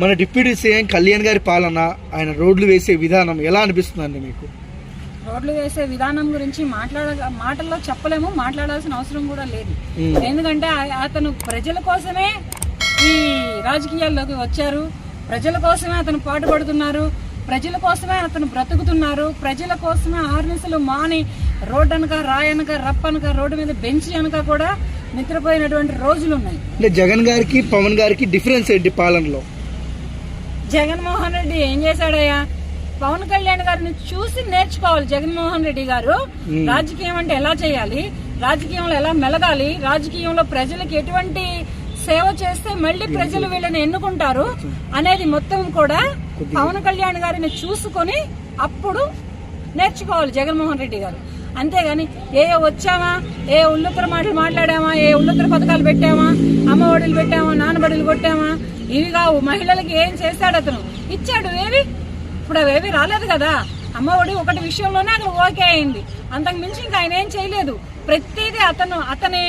మన deputy CM Kalyan గారి పాలన ఆయన రోడ్లు వేసే విధానం ఎలా అనిపిస్తుందండి మీకు? రోడ్లు వేసే విధానం గురించి మాట్లాడ మాటల్లో చెప్పలేము మాట్లాడాల్సిన అవసరం కూడా లేదు. ఎందుకంటే అతను ప్రజల కోసమే ఈ రాజకీయాల్లోకి వచ్చారు. ప్రజల కోసమే అతను పాటుపడుతున్నారు. ప్రజల కోసమే అతను బ్రతుకుతున్నారు. ప్రజల కోసమే ఆర్నిసలు మాని రోడ్డు అనక రాయనక రప్పనక రోడ్డు మీద బెంచ్ అనక కూడా నిద్రపోయినటువంటి రోజులు ఉన్నాయి అంటే జగన్ గారికి పవన్ గారికి డిఫరెన్స్ ఏంటి పాలనలో? జగన్మోహన్ రెడ్డి ఏం చేశాడయ్యా? పవన్ కళ్యాణ్ గారిని చూసి నేర్చుకోవాలి జగన్మోహన్ రెడ్డి గారు. రాజకీయం అంటే ఎలా చేయాలి? రాజకీయంలో ఎలా మెలగాలి? రాజకీయంలో ప్రజలకు ఎటువంటి సేవ చేస్తే మళ్ళీ ప్రజలు వీళ్ళని ఎన్నుకుంటారు అనేది మొత్తం కూడా పవన్ కళ్యాణ్ గారిని చూసుకొని అప్పుడు నేర్చుకోవాలి జగన్మోహన్ రెడ్డి గారు. అంతేగాని ఏ వచ్చామా? ఏ ఉల్లుత్తర మాటలు మాట్లాడామా? ఏ ఉల్లుత్తర పథకాలు పెట్టామా? అమ్మ ఒడిలు పెట్టామా? నాన్నబడులు కొట్టామా? ఇవి కావు. మహిళలకి ఏం చేస్తాడు అతను? ఇచ్చాడు ఏవి? ఇప్పుడు అవేవి రాలేదు కదా. అమ్మఒడి ఒకటి విషయంలోనే అతను ఓకే అయింది. అంతకు మించి ఇంకా ఆయన ఏం చేయలేదు. ప్రతిదీ అతను అతని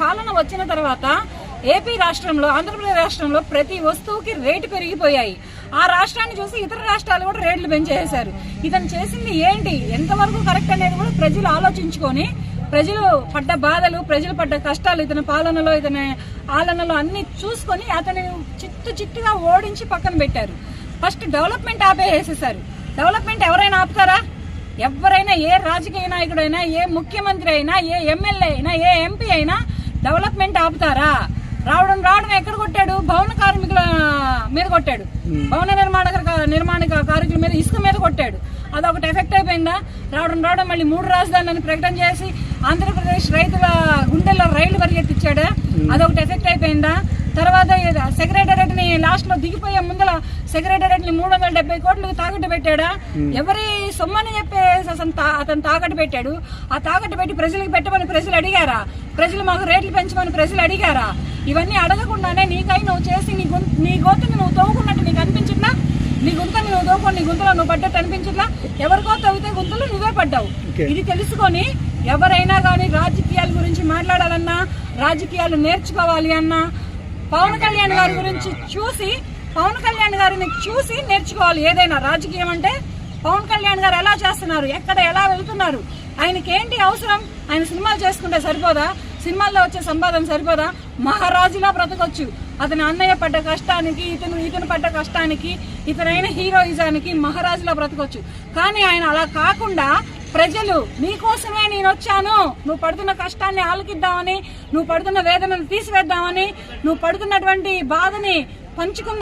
పాలన వచ్చిన తర్వాత ఏపీ రాష్ట్రంలో ఆంధ్రప్రదేశ్ రాష్ట్రంలో ప్రతి వస్తువుకి రేటు పెరిగిపోయాయి. ఆ రాష్ట్రాన్ని చూసి ఇతర రాష్ట్రాలు కూడా రేట్లు పెంచేశారు. ఇతను చేసింది ఏంటి? ఎంతవరకు కరెక్ట్ అనేది కూడా ప్రజలు ఆలోచించుకొని ప్రజలు పడ్డ బాధలు ప్రజలు పడ్డ కష్టాలు ఇతని పాలనలో ఇతని ఆలనలో అన్ని చూసుకొని అతని చిత్తు చిట్టుగా ఓడించి పక్కన పెట్టారు. First development ఆపేసేసారు. డెవలప్మెంట్ ఎవరైనా ఆపుతారా? ఎవరైనా ఏ రాజకీయ నాయకుడైనా ఏ ముఖ్యమంత్రి అయినా ఏ ఎమ్మెల్యే అయినా ఏ ఎంపీ అయినా డెవలప్మెంట్ ఆపుతారా? రావడం రావడం ఎక్కడ కొట్టాడు? భవన కార్మికుల మీద కొట్టాడు. భవన నిర్మాణ నిర్మాణ కార్మికుల మీద ఇసుక మీద కొట్టాడు. అదొకటి ఎఫెక్ట్ అయిపోయిందా? రావడం రావడం మళ్ళీ మూడు రాజధానులను ప్రకటన చేసి ఆంధ్రప్రదేశ్ రైతుల గుండెల్లో రైళ్ళు పరిగెత్తిచ్చాడా? అదొకటి ఎఫెక్ట్ అయిపోయిందా? తర్వాత సెక్రటరేట్ని లాస్ట్లో దిగిపోయే ముందర సెక్రటరేట్ని మూడు వందల డెబ్బై కోట్లు తాకట్టు పెట్టాడా? ఎవరి సొమ్మని చెప్పే అతను అతను తాకట్టు పెట్టాడు? ఆ తాకట్టు పెట్టి ప్రజలకు పెట్టమని ప్రజలు అడిగారా? ప్రజలు మాకు రేట్లు పెంచమని ప్రజలు అడిగారా? ఇవన్నీ అడగకుండానే నీకై నువ్వు చేసి నీ గొంతు నీ గొంతుని నువ్వు తవ్వుకున్నట్టు నీకు అనిపించిందా నీ గుంతని నువ్వు తవ్వుకొని నీ గుంతలో నువ్వు పడ్డట్టు అనిపించిందా ఎవరికో తవ్వితే గుంతలో నువ్వే పడ్డావు. ఇది తెలుసుకొని ఎవరైనా కానీ రాజకీయాల గురించి మాట్లాడాలన్నా రాజకీయాలు నేర్చుకోవాలి అన్నా పవన్ కళ్యాణ్ గారి గురించి చూసి పవన్ కళ్యాణ్ గారిని చూసి నేర్చుకోవాలి. ఏదైనా రాజకీయం అంటే పవన్ కళ్యాణ్ గారు ఎలా చేస్తున్నారు? ఎక్కడ ఎలా వెళ్తున్నారు? ఆయనకి ఏంటి అవసరం? ఆయన సినిమాలు చేసుకుంటే సరిపోదా? సినిమాల్లో వచ్చే సంపాదన సరిపోదా? మహారాజులా బ్రతకొచ్చు. అతని అన్నయ్య పడ్డ కష్టానికి ఇతను ఇతను పడ్డ కష్టానికి ఇతనైన హీరోయిజానికి మహారాజులా బ్రతకొచ్చు. కానీ ఆయన అలా కాకుండా ప్రజలు నీకోసమే నేను వచ్చాను నువ్వు పడుతున్న కష్టాన్ని ఆలకిద్దామని నువ్వు పడుతున్న వేదనను తీసివేద్దామని నువ్వు పడుతున్నటువంటి బాధని పంచుకుందాం